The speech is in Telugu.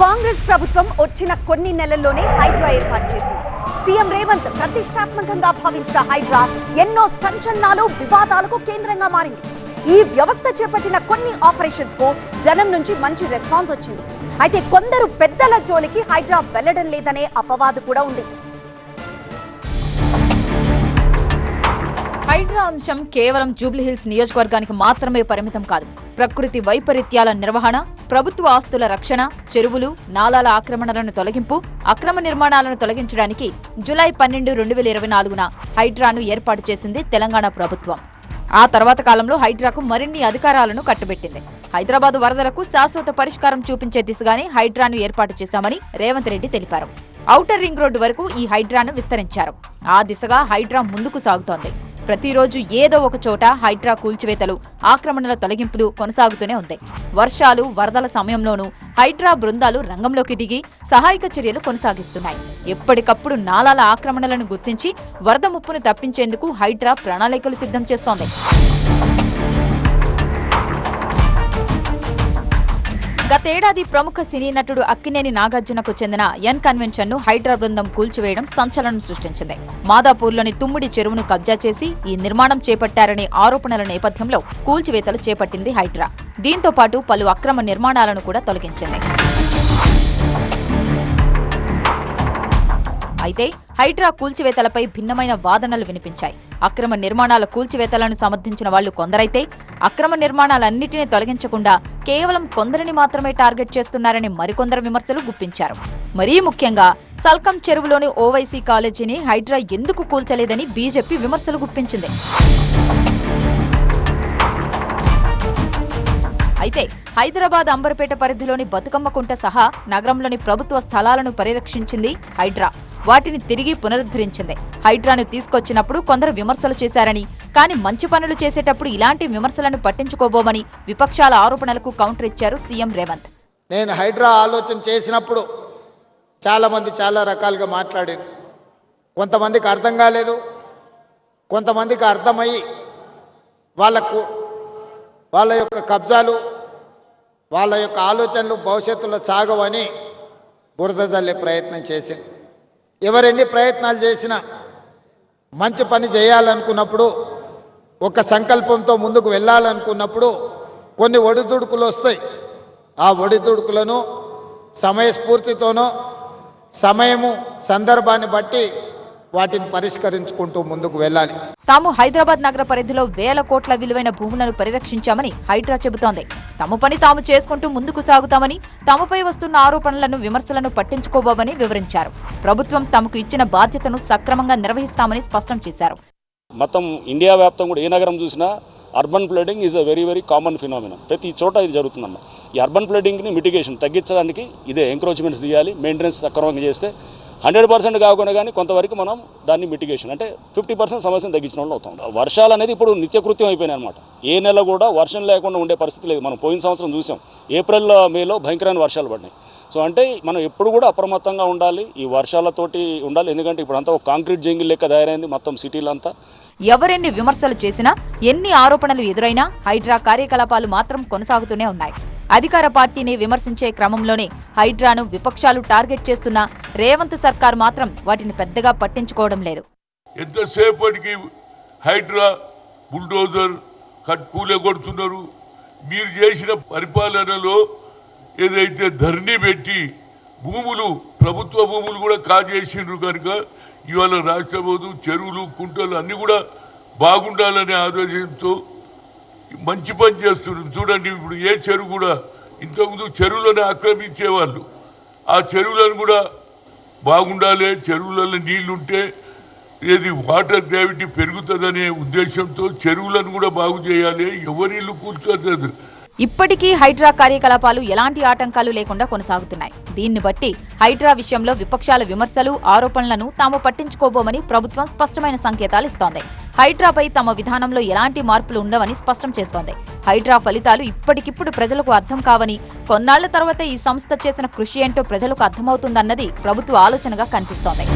కాంగ్రెస్ ప్రభుత్వం వచ్చిన కొన్ని నెలల్లోనే హైడ్రా ఏర్పాటు చేసింది. సీఎం రేవంత్ ప్రతిష్టాత్మకంగా భావించిన హైడ్రా ఎన్నో సంచలనాలు వివాదాలకు కేంద్రంగా మారింది. ఈ వ్యవస్థ చేపట్టిన కొన్ని ఆపరేషన్స్కు జనం నుంచి మంచి రెస్పాన్స్ వచ్చింది. అయితే కొందరు పెద్దల జోలికి హైడ్రా వెళ్ళడం లేదనే అపవాదు కూడా ఉంది. హైడ్రా అంశం కేవలం జూబ్లీహిల్స్ నియోజకవర్గానికి మాత్రమే పరిమితం కాదు. ప్రకృతి వైపరీత్యాల నిర్వహణ ప్రభుత్వ ఆస్తుల రక్షణ చెరువులు నాలాల ఆక్రమణలను తొలగింపు అక్రమ నిర్మాణాలను తొలగించడానికి జులై పన్నెండు రెండు వేల ఇరవై నాలుగున హైడ్రాను ఏర్పాటు చేసింది తెలంగాణ ప్రభుత్వం. ఆ తర్వాత కాలంలో హైడ్రాకు మరిన్ని అధికారాలను కట్టబెట్టింది. హైదరాబాద్ వరదలకు శాశ్వత పరిష్కారం చూపించే దిశగానే హైడ్రాను ఏర్పాటు చేశామని రేవంత్ రెడ్డి తెలిపారు. ఔటర్ రింగ్ రోడ్డు వరకు ఈ హైడ్రాను విస్తరించారు. ఆ దిశగా హైడ్రా ముందుకు సాగుతోంది. ప్రతిరోజు ఏదో ఒక చోట హైడ్రా కూల్చివేతలు ఆక్రమణల తొలగింపులు కొనసాగుతూనే ఉంది. వర్షాలు వరదల సమయంలోనూ హైడ్రా బృందాలు రంగంలోకి దిగి సహాయక చర్యలు కొనసాగిస్తున్నాయి. ఎప్పటికప్పుడు నాలాల ఆక్రమణలను గుర్తించి వరద ముప్పును తప్పించేందుకు హైడ్రా ప్రణాళికలు సిద్ధం చేస్తోంది. గతేడాది ప్రముఖ సినీ నటుడు అక్కినేని నాగార్జునకు చెందిన ఎన్ కన్వెన్షన్ను హైడ్రా బృందం కూల్చివేయడం సంచలనం సృష్టించింది. మాదాపూర్లోని తుమ్మిడి చెరువును కబ్జా చేసి ఈ నిర్మాణం చేపట్టారనే ఆరోపణల నేపథ్యంలో కూల్చివేతలు చేపట్టింది హైడ్రా. దీంతో పాటు పలు అక్రమ నిర్మాణాలను కూడా తొలగించింది. అయితే హైడ్రా కూల్చివేతలపై భిన్నమైన వాదనలు వినిపించాయి. అక్రమ నిర్మాణాల కూల్చివేతలను సమర్థించిన వాళ్ళు కొందరైతే అక్రమ నిర్మాణాలన్నిటినీ తొలగించకుండా కేవలం కొందరిని మాత్రమే టార్గెట్ చేస్తున్నారని మరికొందరు విమర్శలు గుప్పించారు. మరీ ముఖ్యంగా సల్కం చెరువులోని ఓవైసీ కాలేజీని హైడ్రా ఎందుకు కూల్చలేదని బీజేపీ విమర్శలు గుప్పించింది. అయితే హైదరాబాద్ అంబర్పేట పరిధిలోని బతుకమ్మకుంట సహా నగరంలోని ప్రభుత్వ స్థలాలను పరిరక్షించింది హైడ్రా. వాటిని తిరిగి పునరుద్ధరించింది. హైడ్రాను తీసుకొచ్చినప్పుడు కొందరు విమర్శలు చేశారని కానీ మంచి పనులు చేసేటప్పుడు ఇలాంటి విమర్శలను పట్టించుకోబోమని విపక్షాల ఆరోపణలకు కౌంటర్ ఇచ్చారు సీఎం రేవంత్. నేను హైడ్రా ఆలోచన చేసినప్పుడు చాలామంది చాలా రకాలుగా మాట్లాడారు. కొంతమందికి అర్థం కాలేదు కొంతమందికి అర్థమయ్యి వాళ్ళకు వాళ్ళ యొక్క కబ్జాలు వాళ్ళ యొక్క ఆలోచనలు భవిష్యత్తులో సాగవని బురద జల్లే ప్రయత్నం చేసింది. ఎవరెన్ని ప్రయత్నాలు చేసినా మంచి పని చేయాలనుకున్నప్పుడు ఒక సంకల్పంతో ముందుకు వెళ్ళాలనుకున్నప్పుడు కొన్ని ఒడిదుడుకులు వస్తాయి. ఆ ఒడిదుడుకులను సమయస్ఫూర్తితోనో సమయము సందర్భాన్ని బట్టి వాటిని పరిష్కరించుకుంటూ ముందుకు వెళ్ళాలి. తాము హైదరాబాద్ నగర పరిధిలో వేల కోట్ల విలువైన భూములను పరిరక్షించామని హైడ్రా చెబుతోంది. తమ పని తాము చేసుకుంటూ ముందుకు సాగుతామని తమపై వస్తున్న ఆరోపణలను విమర్శలను పట్టించుకోబోమని వివరించారు. ప్రభుత్వం తమకు ఇచ్చిన బాధ్యతను సక్రమంగా నిర్వహిస్తామని స్పష్టం చేశారు. మొత్తం ఇండియా వ్యాప్తం కూడా ఏ నగరం చూసినా urban flooding is a very very common phenomena ప్రతి చోట ఇది జరుగుతుందన్న ఈ అర్బన్ ఫ్లడింగ్ని మిటిగేషన్ తగ్గించడానికి ఇదే ఎంక్రోచ్మెంట్స్ తీయాలి మెయింటెనెన్స్ సక్రమంగా చేస్తే హండ్రెడ్ పర్సెంట్ కాకుండా కానీ కొంతవరకు మనం దాన్ని మిటిగేషన్ అంటే ఫిఫ్టీ పర్సెంట్ సమస్యను తగ్గించిన వాళ్ళు అవుతాం. వర్షాలు అనేది ఇప్పుడు నిత్యకృత్యం అయిపోయినాయి అనమాట ఏ నెల కూడా వర్షం లేకుండా ఉండే పరిస్థితి లేదు. మనం పోయిన సంవత్సరం చూసాం ఏప్రిల్ మేలో భయంకరమైన వర్షాలు పడినాయి. సో అంటే మనం ఎప్పుడు కూడా అప్రమత్తంగా ఉండాలి ఈ వర్షాలతోటి ఉండాలి. ఎందుకంటే ఇప్పుడు అంతా ఒక కాంక్రీట్ జంగిల్ లెక్క తయారైంది మొత్తం సిటీలంతా. ఎవరెన్ని విమర్శలు చేసినా ఎన్ని ఆరోపణలు ఎదురైనా హైడ్రా కార్యకలాపాలు మాత్రం కొనసాగుతూనే ఉన్నాయి. అధికార పార్టీని విమర్శించే క్రమంలోనే హైడ్రాను విపక్షాలు టార్గెట్ చేస్తున్న రేవంత్ సర్కార్ మాత్రం వాటిని పెద్దగా పట్టించుకోవడం లేదు. ఎంతసేపటికి హైడ్రా బుల్డోజర్ కట్ కూలగొడుతున్నారు మీరు చేసిన పరిపాలనలో ఏదైతే ధరణి పెట్టి భూములు ప్రభుత్వ భూములు కూడా కాజేసిండ్రు కనుక ఇవాళ రాష్ట్ర చెరువులు కుంటలు అన్నీ కూడా బాగుండాలనే ఆలోచనతో మంచి పని చేస్తున్నారు. చూడండి ఇప్పుడు ఏ చెరువు కూడా ఇంతకుముందు చెరువులను ఆక్రమించేవాళ్ళు. ఆ చెరువులను కూడా బాగుండాలి చెరువులలో నీళ్ళుంటే ఏది వాటర్ గ్రావిటీ పెరుగుతుందనే ఉద్దేశంతో చెరువులను కూడా బాగు చేయాలి. ఎవరి ఇల్లు కూర్చోలేదు ఇప్పటికీ హైడ్రా కార్యకలాపాలు ఎలాంటి ఆటంకాలు లేకుండా కొనసాగుతున్నాయి. దీన్ని బట్టి హైడ్రా విషయంలో విపక్షాల విమర్శలు ఆరోపణలను తాము పట్టించుకోబోమని ప్రభుత్వం స్పష్టమైన సంకేతాలు ఇస్తోంది. హైడ్రాపై తమ విధానంలో ఎలాంటి మార్పులు ఉండవని స్పష్టం చేస్తోంది. హైడ్రా ఫలితాలు ఇప్పటికిప్పుడు ప్రజలకు అర్థం కావని కొన్నాళ్ళ తర్వాత ఈ సంస్థ చేసిన కృషి ఏంటో ప్రజలకు అర్థమవుతుందన్నది ప్రభుత్వ ఆలోచనగా కనిపిస్తోంది.